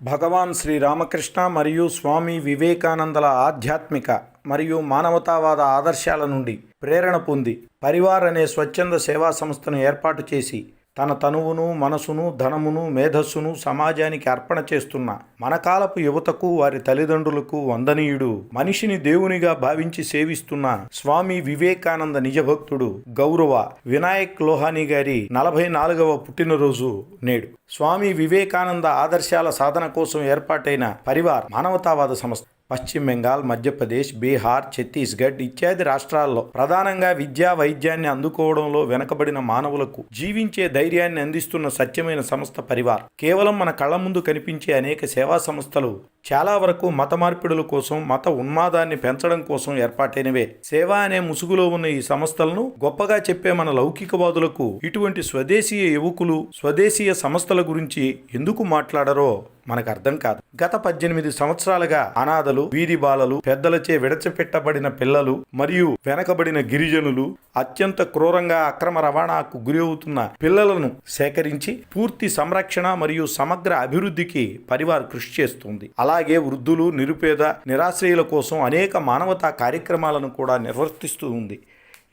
భగవాన్ శ్రీ రామకృష్ణ మరియు స్వామి వివేకానందల ఆధ్యాత్మిక మరియు మానవతావాద ఆదర్శాల నుండి ప్రేరణ పొంది పరివార్ అనే స్వచ్ఛంద సేవా సంస్థను ఏర్పాటు చేసి తన తనువును మనసును ధనమును మేధస్సును సమాజానికి అర్పణ చేస్తున్న మనకాలపు యువతకు వారి తల్లిదండ్రులకు వందనీయుడు. మనిషిని దేవునిగా భావించి సేవిస్తున్న స్వామి వివేకానంద నిజభక్తుడు గౌరవ వినాయక్ లోహాని గారి నలభై నాలుగవ పుట్టినరోజు నేడు. స్వామి వివేకానంద ఆదర్శాల సాధన కోసం ఏర్పాటైన పరివార్ మానవతావాద సంస్థ. పశ్చిమ బెంగాల్ మధ్యప్రదేశ్ బీహార్ ఛత్తీస్గఢ్ ఇత్యాది రాష్ట్రాల్లో ప్రధానంగా విద్యా వైద్యాన్ని అందుకోవడంలో వెనకబడిన మానవులకు జీవించే ధైర్యాన్ని అందిస్తున్న సత్యమైన సంస్థ పరివార్. కేవలం మన కళ్ళ ముందు కనిపించే అనేక సేవా సంస్థలు చాలా వరకు మత మార్పిడుల కోసం మత ఉన్మాదాన్ని పెంచడం కోసం ఏర్పాటైనవే. సేవ అనే ముసుగులో ఉన్న ఈ సంస్థలను గొప్పగా చెప్పే మన లౌకికవాదులకు ఇటువంటి స్వదేశీయ యువకులు స్వదేశీయ సంస్థల గురించి ఎందుకు మాట్లాడరో మనకు అర్థం కాదు. గత పద్దెనిమిది సంవత్సరాలుగా అనాథలు వీధి బాలలు పెద్దలచే విడచిపెట్టబడిన పిల్లలు మరియు వెనకబడిన గిరిజనులు అత్యంత క్రూరంగా అక్రమ రవాణాకు గురి అవుతున్న పిల్లలను సేకరించి పూర్తి సంరక్షణ మరియు సమగ్ర అభివృద్ధికి పరివార్ కృషి చేస్తుంది. అలాగే వృద్ధులు నిరుపేద నిరాశ్రయుల కోసం అనేక మానవతా కార్యక్రమాలను కూడా నిర్వర్తిస్తూ ఉంది.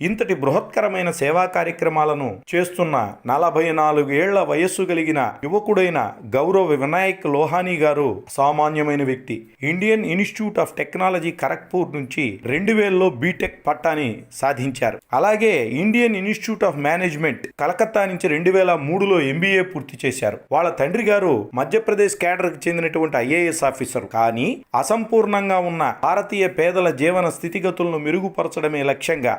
ఇంతటి బృహత్కరమైన సేవా కార్యక్రమాలను చేస్తున్న నలభై నాలుగు ఏళ్ళ వయస్సు కలిగిన యువకుడైన గౌరవ్ వినాయక్ లోహానీ గారు సామాన్యమైన వ్యక్తి. Indian institute of technology Kharagpur నుంచి రెండు వేలలో బీటెక్ పట్టాని సాధించారు. అలాగే Indian institute of management Calcutta నుంచి రెండు వేల మూడులో ఎంబీఏ పూర్తి చేశారు. వాళ్ళ తండ్రి గారు మధ్యప్రదేశ్ కేడర్కి చెందినటువంటి ఐఏఎస్ ఆఫీసర్. కానీ అసంపూర్ణంగా ఉన్న భారతీయ పేదల జీవన స్థితిగతులను మెరుగుపరచడమే లక్ష్యంగా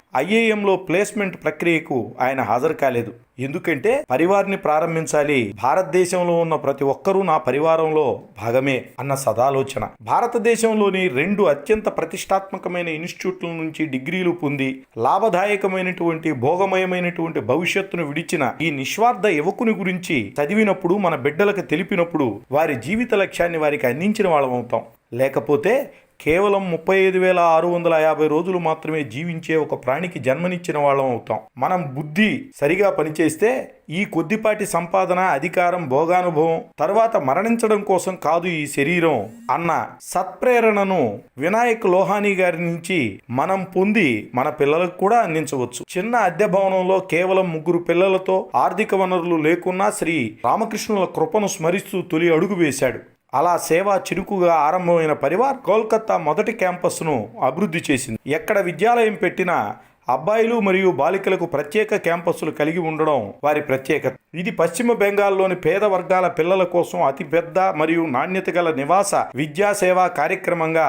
ఐఏఎంలో ప్లేస్మెంట్ ప్రక్రియకు ఆయన హాజరు కాలేదు. ఎందుకంటే పరివార్ని ప్రారంభించాలి భారతదేశంలో ఉన్న ప్రతి ఒక్కరూ నా పరివారంలో భాగమే అన్న సదాలోచన. భారతదేశంలోని రెండు అత్యంత ప్రతిష్టాత్మకమైన ఇన్స్టిట్యూట్ల నుంచి డిగ్రీలు పొంది లాభదాయకమైనటువంటి భోగమయమైనటువంటి భవిష్యత్తును విడిచిన ఈ నిస్వార్థ యువకుని గురించి చదివినప్పుడు మన బిడ్డలకు తెలిపినప్పుడు వారి జీవిత లక్ష్యాన్ని వారికి అందించిన వాళ్ళమవుతాం లేకపోతే కేవలం ముప్పై ఐదు వేల ఆరు వందల యాభై రోజులు మాత్రమే జీవించే ఒక ప్రాణికి జన్మనిచ్చిన వాళ్ళం అవుతాం. మనం బుద్ధి సరిగా పనిచేస్తే ఈ కొద్దిపాటి సంపాదన అధికారం భోగానుభవం తర్వాత మరణించడం కోసం కాదు ఈ శరీరం అన్న సత్ప్రేరణను వినాయక్ లోహానీ గారి నుంచి మనం పొంది మన పిల్లలకు కూడా అందించవచ్చు. చిన్న అద్దె భవనంలో కేవలం ముగ్గురు పిల్లలతో ఆర్థిక వనరులు లేకున్నా శ్రీ రామకృష్ణుల కృపను స్మరిస్తూ తొలి అడుగు వేశాడు. అలా సేవ చిరుకుగా ఆరంభమైన పరివార్ కోల్కతా మొదటి క్యాంపస్ను అభివృద్ధి చేసింది. ఎక్కడ విద్యాలయం పెట్టినా అబ్బాయిలు మరియు బాలికలకు ప్రత్యేక క్యాంపస్లు కలిగి ఉండడం వారి ప్రత్యేకత. ఇది పశ్చిమ బెంగాల్లోని పేద వర్గాల పిల్లల కోసం అతిపెద్ద మరియు నాణ్యత గల నివాస విద్యా సేవా కార్యక్రమంగా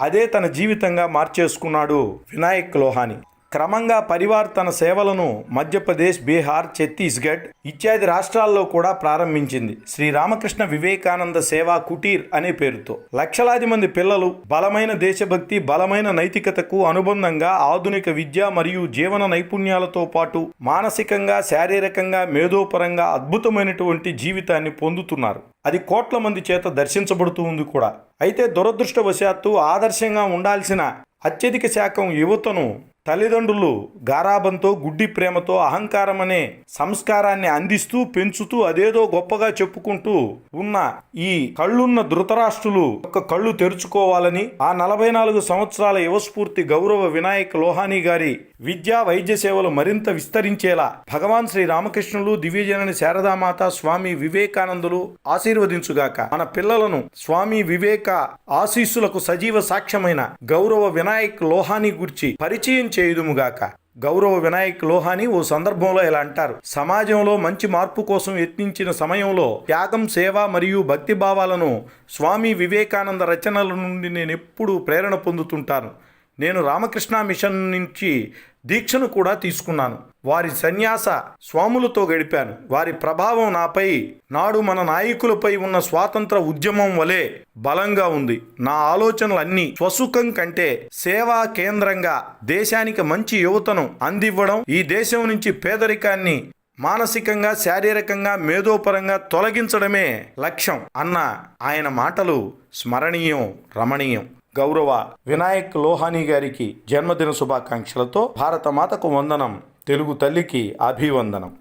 అదే తన జీవితంగా మార్చేసుకున్నాడు వినాయక్ లోహాని. క్రమంగా పరివార్ తన సేవలను మధ్యప్రదేశ్ బీహార్ ఛత్తీస్గఢ్ ఇత్యాది రాష్ట్రాల్లో కూడా ప్రారంభించింది. శ్రీ రామకృష్ణ వివేకానంద సేవా కుటీర్ అనే పేరుతో. లక్షలాది మంది పిల్లలు బలమైన దేశభక్తి బలమైన నైతికతకు అనుబంధంగా ఆధునిక విద్య మరియు జీవన నైపుణ్యాలతో పాటు మానసికంగా శారీరకంగా మేధోపరంగా అద్భుతమైనటువంటి జీవితాన్ని పొందుతున్నారు. అది కోట్ల మంది చేత దర్శించబడుతూ ఉంది కూడా. అయితే దురదృష్టవశాత్తు ఆదర్శంగా ఉండాల్సిన అత్యధిక శాఖం యువతను తల్లిదండ్రులు గారాబంతో గుడ్డి ప్రేమతో అహంకారం అనే సంస్కారాన్ని అందిస్తూ పెంచుతూ అదేదో గొప్పగా చెప్పుకుంటూ ఉన్న ఈ కళ్ళున్న ధృతరాష్ట్రులు ఒక కళ్ళు తెరుచుకోవాలని ఆ నలభై నాలుగు సంవత్సరాల యువస్ఫూర్తి గౌరవ వినాయక్ లోహానీ గారి విద్యా వైద్య సేవలు మరింత విస్తరించేలా భగవాన్ శ్రీ రామకృష్ణులు దివ్యజనని శారదామాత స్వామి వివేకానందులు ఆశీర్వదించుగాక. మన పిల్లలను స్వామి వివేక ఆశీస్సులకు సజీవ సాక్ష్యమైన గౌరవ వినాయక్ లోహాని గుర్చి పరిచయం చేయుదుముగాక. గౌరవ వినాయక్ లోహాని ఓ సందర్భంలో ఇలా అంటారు? సమాజంలో మంచి మార్పు కోసం యత్నించిన సమయంలో త్యాగం సేవ మరియు భక్తి భావాలను స్వామి వివేకానంద రచనల నుండి నేను ఎప్పుడూ ప్రేరణ పొందుతుంటాను. నేను రామకృష్ణ మిషన్ నుంచి దీక్షను కూడా తీసుకున్నాను. వారి సన్యాస స్వాములతో గడిపాను. వారి ప్రభావం నాపై నాడు మన నాయకులపై ఉన్న స్వాతంత్ర ఉద్యమం వలె బలంగా ఉంది. నా ఆలోచనలన్నీ స్వసుఖం కంటే సేవా కేంద్రంగా దేశానికి మంచి యువతను అందివ్వడం ఈ దేశం నుంచి పేదరికాన్ని మానసికంగా శారీరకంగా మేధోపరంగా తొలగించడమే లక్ష్యం అన్న ఆయన మాటలు స్మరణీయం రమణీయం. గౌరవ వినాయక్ లోహానీ గారికి జన్మదిన శుభాకాంక్షలతో భారతమాతకు వందనం తెలుగు తల్లికి అభివందనం.